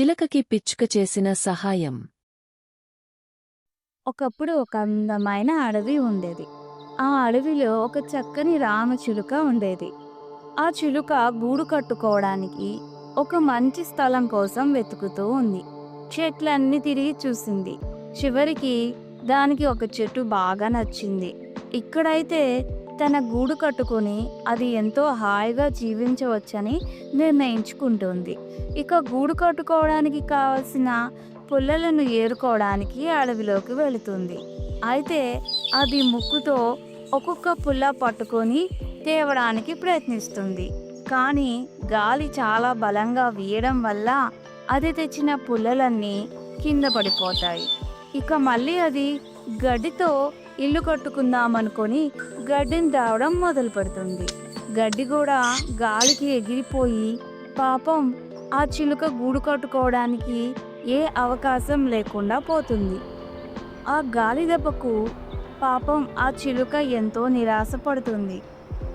చిలకకి పిచ్చుక చేసిన సహాయం. ఒకప్పుడు ఒక అందమైన అడవి ఉండేది. ఆ అడవిలో ఒక చక్కని రామచిలుక ఉండేది. ఆ చిలుక గూడు కట్టుకోవడానికి ఒక మంచి స్థలం కోసం వెతుకుతూ ఉంది. చెట్లన్నీ తిరిగి చూసింది. చివరికి దానికి ఒక చెట్టు బాగా నచ్చింది. ఇక్కడైతే తన గూడు కట్టుకొని అది ఎంతో హాయిగా జీవించవచ్చని నిర్ణయించుకుంటుంది. ఇక గూడు కట్టుకోవడానికి కావలసిన పుల్లలను ఏరుకోవడానికి అడవిలోకి వెళుతుంది. అయితే అది ముక్కుతో ఒక్కొక్క పుల్ల పట్టుకొని తేవడానికి ప్రయత్నిస్తుంది. కానీ గాలి చాలా బలంగా వీయడం వల్ల అది తెచ్చిన పుల్లలన్నీ కింద పడిపోతాయి. ఇక మళ్ళీ అది గడ్డితో ఇల్లు కట్టుకుందామనుకొని గడ్డిని తావడం మొదలు పెడుతుంది గడ్డి కూడా గాలికి ఎగిరిపోయి పాపం ఆ చిలుక గూడు కట్టుకోవడానికి ఏ అవకాశం లేకుండా పోతుంది. ఆ గాలి దెబ్బకు పాపం ఆ చిలుక ఎంతో నిరాశపడుతుంది.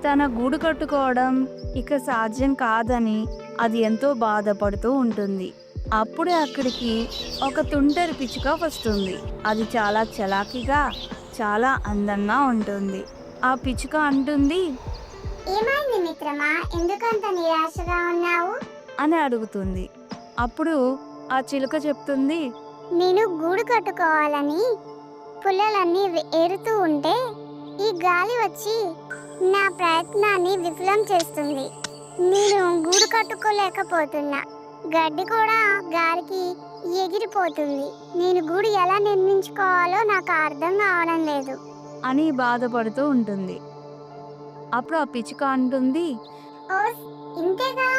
తన గూడు కట్టుకోవడం ఇక సాధ్యం కాదని అది ఎంతో బాధపడుతూ ఉంటుంది. అప్పుడే అక్కడికి ఒక తుంటరి పిచ్చుక వస్తుంది. అది చాలా చలాకీగా చాలా అందంగా ఉంటుంది. ఆ పిచ్చుక అంటుంది ఏమైంది మిత్రమా? ఎందుకంత నిరాశగా ఉన్నావు? అని అడుగుతుంది. అప్పుడు ఆ చిలుక చెప్తుంది నేను గూడు కట్టుకోవాలని పుల్లలన్నీ ఏరుతూ ఉంటే ఈ గాలి వచ్చి నా ప్రయత్నాన్ని విఫలం చేస్తుంది. నేను గూడు కట్టుకోలేకపోతున్నా. గడ్డి కూడా గాలికి ఎగిరిపోతుంది. నేను గూడు ఎలా నిర్మించుకోవాలో నాకు అర్థం కావడం లేదు. అని బాధపడుతూ ఉంటుంది. అప్పుడు ఆ పిచ్చుక అంటుంది ఓ ఇంతేగా?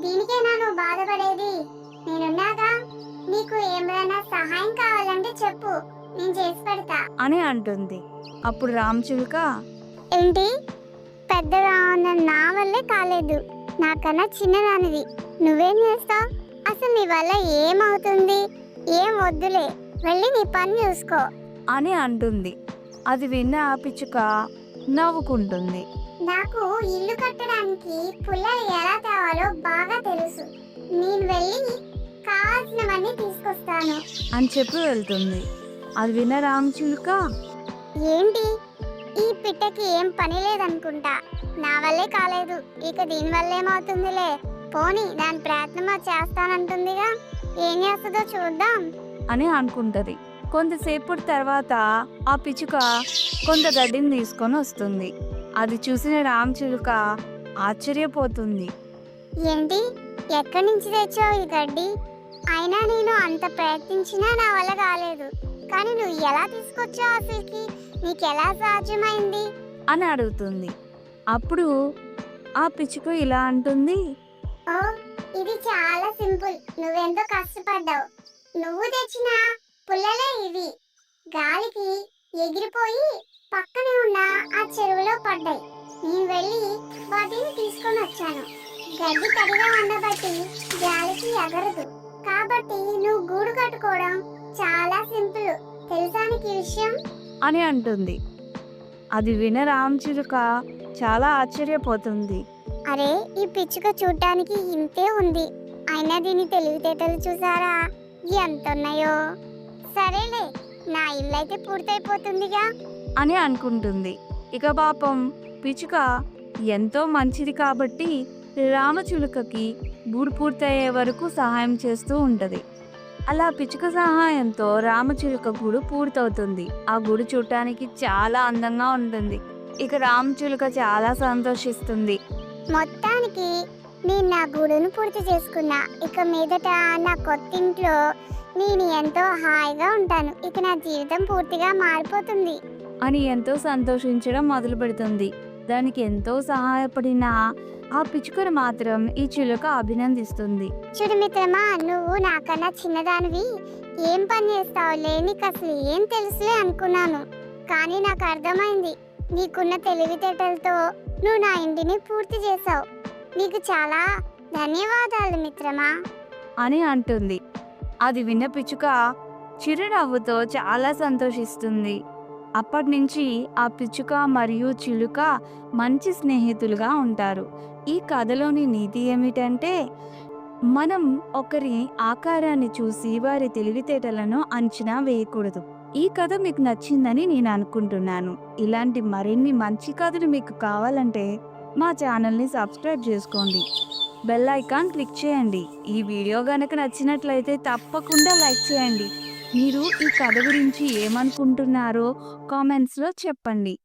దీనికేనా నువ్వు బాధపడేది? నేనున్నాగా? నీకు ఏమైనా సహాయం కావాలంటే చెప్పు. నేను చేసి పెడతా. అని అంటుంది. అప్పుడు రామచిలుక ఏంటి? పెద్దగా ఉన్న నా వల్లే కాలేదు. నాకన్నా చిన్నదానిది నువ్వేం చేస్తావు? అసలు నీ వల్ల ఏమవుతుంది? ఏం వద్దులే. వెళ్ళి నీ పని చూసుకో. అని అంటుంది. అది విన్న ఆ పిచ్చుక నవ్వుకుంటుంది. నాకు ఇల్లు కట్టడానికి పుల్లలు ఎలా తేవాలో బాగా తెలుసు. నేను వెళ్ళి కావాల్సినవన్నీ తీసుకొస్తాను. అని చెప్పి వెళ్తుంది. అది విన్న రామచిలుక ఏంటి? ఈ పిట్టకి ఏం పని లేదనుకుంటా. నా వల్లే కాలేదు. ఇక దీని వల్ల ఏమవుతుందిలే? పోని దాని ప్రయత్నం చేస్తానంటుందిగా. ఏం చేస్తుందో చూద్దాం. అని అనుకుంటది. కొంతసేపటి తర్వాత ఆ పిచ్చుక కొంత గడ్డిని తీసుకొని వస్తుంది. అది చూసిన రామచిలుక ఆశ్చర్యపోతుంది. ఏంటి? ఎక్కడి నుంచి తెచ్చావు ఈ గడ్డి? అయినా నేను అంత ప్రయత్నించినా నా వల్ల కాలేదు. కానీ నువ్వు ఎలా తీసుకొచ్చావు అసలుకి? నీకు ఎలా సాధ్యమైంది? అని అడుగుతుంది. అప్పుడు ఆ పిచ్చుక ఇలా అంటుంది. ఓ ఇది చాలా సింపుల్. నువ్వెంతో కష్టపడ్డావు. నువ్వు తెచ్చిన పుల్లలే ఇవి. గాలికి ఎగిరిపోయి పక్కనే ఉన్న ఆ చెరువులో పడ్డాయి. నేను వెళ్ళి వాటిని తీసుకొని వచ్చాను. గడ్డి తడిగా ఉండబట్టి గాలికి ఎగరదు. కాబట్టి నువ్వు గూడు కట్టుకోవడం చాలా సింపుల్. తెలుసా నీకు విషయం? అని అంటుంది. అది విన రామచిలుక చాలా ఆశ్చర్యపోతుంది. అరే ఈ పిచ్చుక చూడటానికి ఇంతే ఉంది. అయినా దీని తెలివితేటలు చూసారా? ఎంత ఉన్నాయో సరేలే నా ఇల్లు అయితే పూర్తయిపోతుందిగా. అని అనుకుంటుంది. ఇక పాపం పిచ్చుక ఎంతో మంచిది కాబట్టి రామచిలుకకి గూడు పూర్తయ్యే వరకు సహాయం చేస్తూ ఉంటుంది. అలా పిచ్చుక సహాయంతో రామచిలుక గూడు పూర్తవుతుంది. ఆ గుడి చూడటానికి చాలా అందంగా ఉంటుంది. ఇక రామచిలుక చాలా సంతోషిస్తుంది. మొత్తానికి నేను నా గూడును పూర్తి చేసుకున్నా. ఇక మీదట నా కొత్త ఇంట్లో నేను ఎంతో హాయిగా ఉంటాను. ఇక నా జీవితం పూర్తిగా మారిపోతుంది. అని ఎంతో సంతోషించడం మొదలు పెడుతుంది దానికి ఎంతో సహాయపడిన ఆ పిచ్చుకను మాత్రం ఈ చిలుక అభినందిస్తుంది. చూడు మిత్రమా నువ్వు నాకన్నా చిన్నదానివి. ఏం పని చేస్తావులే? నీకు అసలు ఏం తెలుసులే అనుకున్నాను. కానీ నాకు అర్థమైంది. నీకున్న తెలివితేటలతో నువ్వు నా ఇంటిని పూర్తి చేసావు నీకు చాలా ధన్యవాదాలు మిత్రమా? అని అంటుంది. అది విన్న పిచ్చుక చిరునవ్వుతో చాలా సంతోషిస్తుంది. అప్పటి నుంచి ఆ పిచ్చుక మరియు చిలుక మంచి స్నేహితులుగా ఉంటారు. ఈ కథలోని నీతి ఏమిటంటే మనం ఒకరి ఆకారాన్ని చూసి వారి తెలివితేటలను అంచనా వేయకూడదు. ఈ కథ మీకు నచ్చిందని నేను అనుకుంటున్నాను. ఇలాంటి మరిన్ని మంచి కథలు మీకు కావాలంటే మా ఛానల్ని సబ్స్క్రైబ్ చేసుకోండి. బెల్ ఐకాన్ క్లిక్ చేయండి. ఈ వీడియో గనక నచ్చినట్లయితే తప్పకుండా లైక్ చేయండి. మీరు ఈ కథ గురించి ఏమనుకుంటున్నారో కామెంట్స్లో చెప్పండి.